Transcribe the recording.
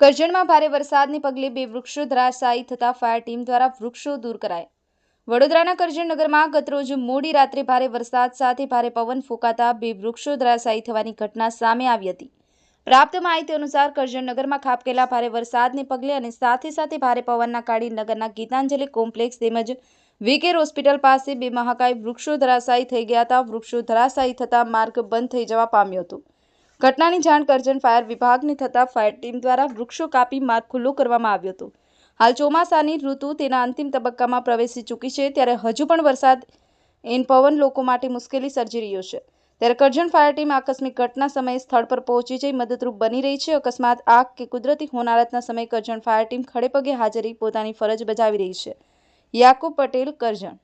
કરજણમાં ભારે વરસાદને પગલે બે વૃક્ષો ધરાશાયી થતા ફાયર ટીમ દ્વારા વૃક્ષો દૂર કરાયા. વડોદરાના કરજણ નગરમાં ગતરોજ મોડી રાત્રે ભારે વરસાદ સાથે ભારે પવન ફૂંકાતા બે વૃક્ષો ધરાશાયી થવાની ઘટના સામે આવી હતી. પ્રાપ્ત માહિતી અનુસાર કરજણ નગરમાં ખાબકેલા ભારે વરસાદને પગલે અને સાથે સાથે ભારે પવનના કાળી નગરના ગીતાંજલિ કોમ્પ્લેક્સ તેમજ વીકેર હોસ્પિટલ પાસે બે મહાકાય વૃક્ષો ધરાશાયી થઈ ગયા હતા. વૃક્ષો ધરાશાયી થતા માર્ગ બંધ થઈ જવા પામ્યો હતો. ઘટનાની જાણ કરજણ ફાયર વિભાગને થતાં ફાયર ટીમ દ્વારા વૃક્ષો કાપી માર્ગ ખુલ્લો કરવામાં આવ્યો હતો. હાલ ચોમાસાની ઋતુ તેના અંતિમ તબક્કામાં પ્રવેશી ચૂકી છે, ત્યારે હજુ પણ વરસાદ એન પવન લોકો માટે મુશ્કેલી સર્જી રહ્યો છે. ત્યારે કરજણ ફાયર ટીમ આકસ્મિક ઘટના સમયે સ્થળ પર પહોંચી જઈ મદદરૂપ બની રહી છે. અકસ્માત, આગ કે કુદરતી હોનારતના સમયે કરજણ ફાયર ટીમ ખડેપગે હાજરી પોતાની ફરજ બજાવી રહી છે. યાકુબ પટેલ, કરજણ.